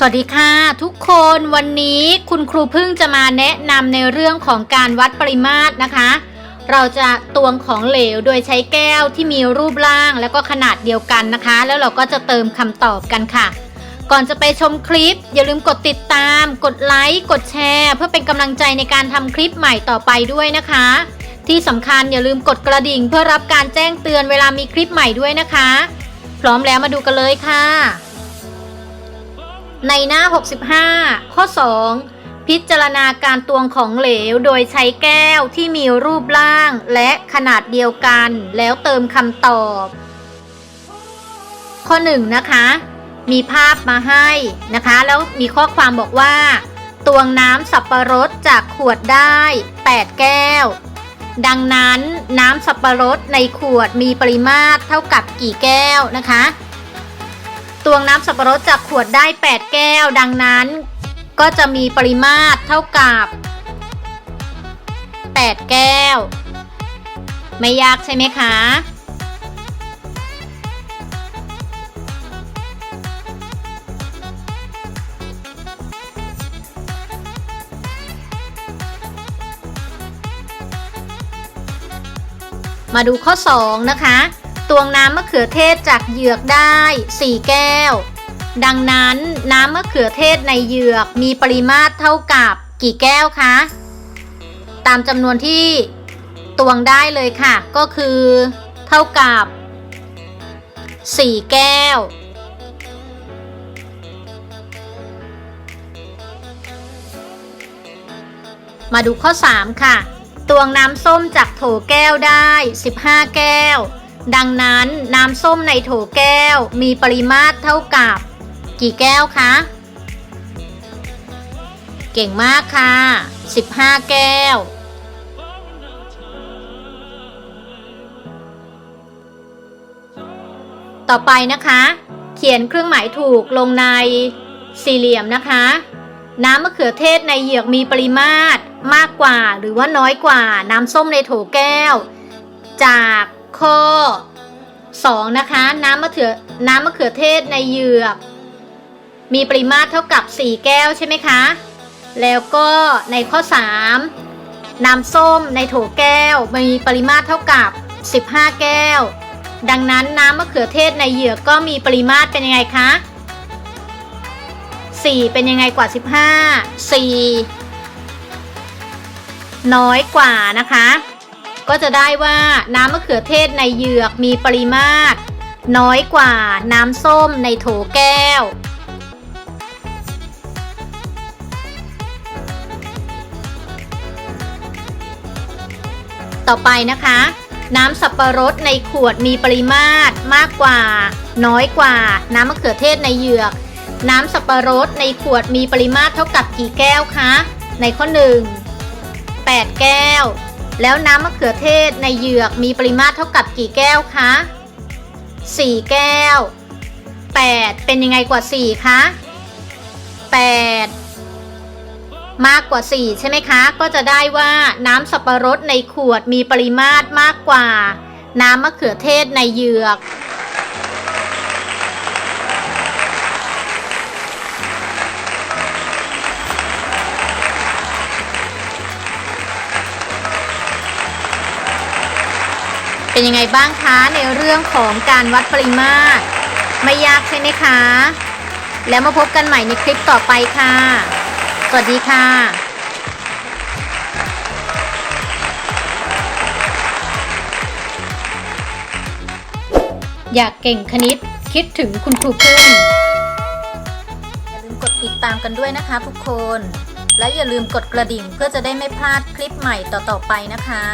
สวัสดีค่ะทุกคนวันนี้คุณครูพึ่งจะมาแนะนำในเรื่องของการวัดปริมาตรนะคะ เราจะตวงของเหลวโดยใช้แก้วที่มีรูปร่างและก็ขนาดเดียวกันนะคะ แล้วเราก็จะเติมคำตอบกันค่ะ ก่อนจะไปชมคลิป อย่าลืมกดติดตาม กดไลค์กดแชร์ เพื่อเป็นกำลังใจในการทำคลิปใหม่ต่อไปด้วยนะคะ ที่สำคัญอย่าลืมกดกระดิ่ง เพื่อรับการแจ้งเตือนเวลามีคลิปใหม่ด้วยนะคะ พร้อมแล้วมาดูกันเลยค่ะ ในหน้า 65 ข้อ 2 พิจารณาการตวงของเหลวโดยใช้แก้วที่มีรูปร่างและขนาดเดียวกัน แล้วเติมคำตอบ ข้อ 1 นะคะ มีภาพมาให้นะคะ แล้วมีข้อความบอกว่า ตวงน้ำสับประรดจากขวดได้ 8 แก้ว ดังนั้นน้ำสับประรดในขวดมีปริมาตรเท่ากับกี่แก้วนะคะ ตวงน้ำสับปะรดจากขวดได้ 8 แก้ว ดังนั้น ก็จะมีปริมาตรเท่ากับ 8 แก้ว ไม่ยากใช่ไหมคะมาดูข้อ 2 นะคะ ตวงน้ำมะเขือเทศจากเหยือกได้ 4 แก้ว ดังนั้นน้ำมะเขือเทศในเหยือกมีปริมาตรเท่ากับกี่แก้วคะ ตามจำนวนที่ตวงได้เลยค่ะ ก็คือ เท่ากับ 4 แก้ว มาดูข้อ 3 ค่ะ ตวงน้ำส้มจากโถแก้วได้ 15 แก้ว ดังนั้นน้ำส้มในโถแก้วมีปริมาตรเท่ากับ กี่แก้วคะ เก่งมากค่ะ 15 แก้ว ต่อไปนะคะ เขียนเครื่องหมายถูกลงในสี่เหลี่ยมนะคะ น้ำมะเขือเทศในเหยือกมีปริมาตรมากกว่าหรือว่าน้อยกว่าน้ำส้มในโถแก้ว จาก ข้อ 2 นะคะ น้ำมะเขือน้ำมะเขือเทศในเหยือก มีปริมาตรเท่ากับ 4 แก้วใช่ไหมคะ แล้วก็ในข้อ 3 น้ำส้มในโถแก้ว มีปริมาตรเท่ากับ 15 แก้ว ดังนั้นน้ำมะเขือเทศในเหยือกก็มีปริมาตรเป็นยังไงคะ 4 เป็นยังไงกว่า 15 4 น้อยกว่านะคะ ก็จะได้ว่าน้ำมะเขือเทศในเหยือกมีปริมาตร น้อยกว่าน้ำส้มในโถแก้ว ต่อไปนะคะ น้ำสับปะรดในขวดมีปริมาตรมากกว่า น้อยกว่า น้ำมะเขือเทศในเหยือก น้ำสับปะรดในขวดมีปริมาตรเท่ากับกี่แก้วคะ ในข้อ 1 8 แก้ว แล้วน้ำมะเขือเทศในเหยือกมีปริมาตรเท่ากับกี่แก้วคะ 4 แก้ว 8 เป็นยังไงกว่า 4 คะ 8 มากกว่า 4 ใช่ไหมคะ ก็จะได้ว่าน้ำสับปะรดในขวดมีปริมาตรมากกว่า น้ำมะเขือเทศในเหยือก เป็นยังไงบ้างคะในเรื่องของการวัดปริมาตร ไม่ยากใช่ไหมคะ แล้วมาพบกันใหม่ในคลิปต่อไปค่ะ สวัสดีค่ะอยากเก่งคณิตคิดถึงคุณครูพึ่งอย่าลืมกดติดตามกันด้วยนะคะทุกคน และอย่าลืมกดกระดิ่งเพื่อจะได้ไม่พลาดคลิปใหม่ต่อๆไปนะคะ